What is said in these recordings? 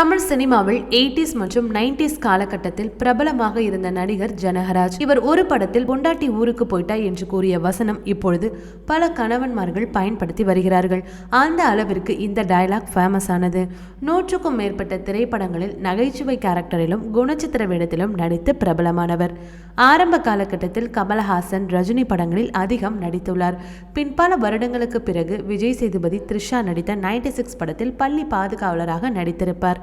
தமிழ் சினிமாவில் எயிட்டிஸ் மற்றும் நைன்டிஸ் காலகட்டத்தில் பிரபலமாக இருந்த நடிகர் ஜனகராஜ் இவர் ஒரு படத்தில் பொண்டாட்டி ஊருக்கு போயிட்டா என்று கூறிய வசனம் இப்பொழுது பல கணவன்மார்கள் பயன்படுத்தி வருகிறார்கள். அந்த அளவிற்கு இந்த டயலாக் ஃபேமஸ் ஆனது. நூற்றுக்கும் மேற்பட்ட திரைப்படங்களில் நகைச்சுவை கேரக்டரிலும் குணச்சித்திர வேடத்திலும் நடித்து பிரபலமானவர். ஆரம்ப காலகட்டத்தில் கமலஹாசன் ரஜினி படங்களில் அதிகம் நடித்துள்ளார். பின் பல வருடங்களுக்கு பிறகு விஜய் சேதுபதி த்ரிஷா நடித்த நைன்டி சிக்ஸ் படத்தில் பள்ளி பாதுகாவலராக நடித்திருப்பார்.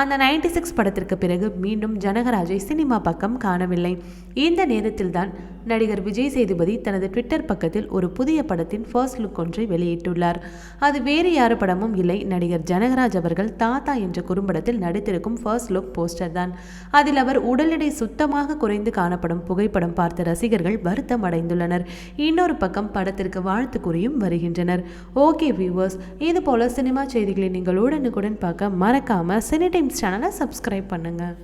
அந்த நைன்டி சிக்ஸ் படத்திற்கு பிறகு மீண்டும் ஜனகராஜை சினிமா பக்கம் காணவில்லை. இந்த நேரத்தில் தான் நடிகர் விஜய் சேதுபதி தனது ட்விட்டர் பக்கத்தில் ஒரு புதிய படத்தின் ஃபர்ஸ்ட் லுக் ஒன்றை வெளியிட்டுள்ளார். அது வேறு யாரு படமும் இல்லை. நடிகர் ஜனகராஜ் அவர்கள் தாத்தா என்ற குறும்படத்தில் நடித்திருக்கும் ஃபர்ஸ்ட் லுக் போஸ்டர் தான். அதில் அவர் உடல் எடை சுத்தமாக குறைந்து காணப்படும் புகைப்படம் பார்த்த ரசிகர்கள் வருத்தம் அடைந்துள்ளனர். இன்னொரு பக்கம் படத்திற்கு வாழ்த்து கூறியும் வருகின்றனர். ஓகே வியூவர்ஸ் இது போல சினிமா செய்திகளை நீங்கள் உடனுக்குடன் பார்க்க மறக்காம சினி டைம்ஸ் சேனலை சப்ஸ்கிரைப் பண்ணுங்கள்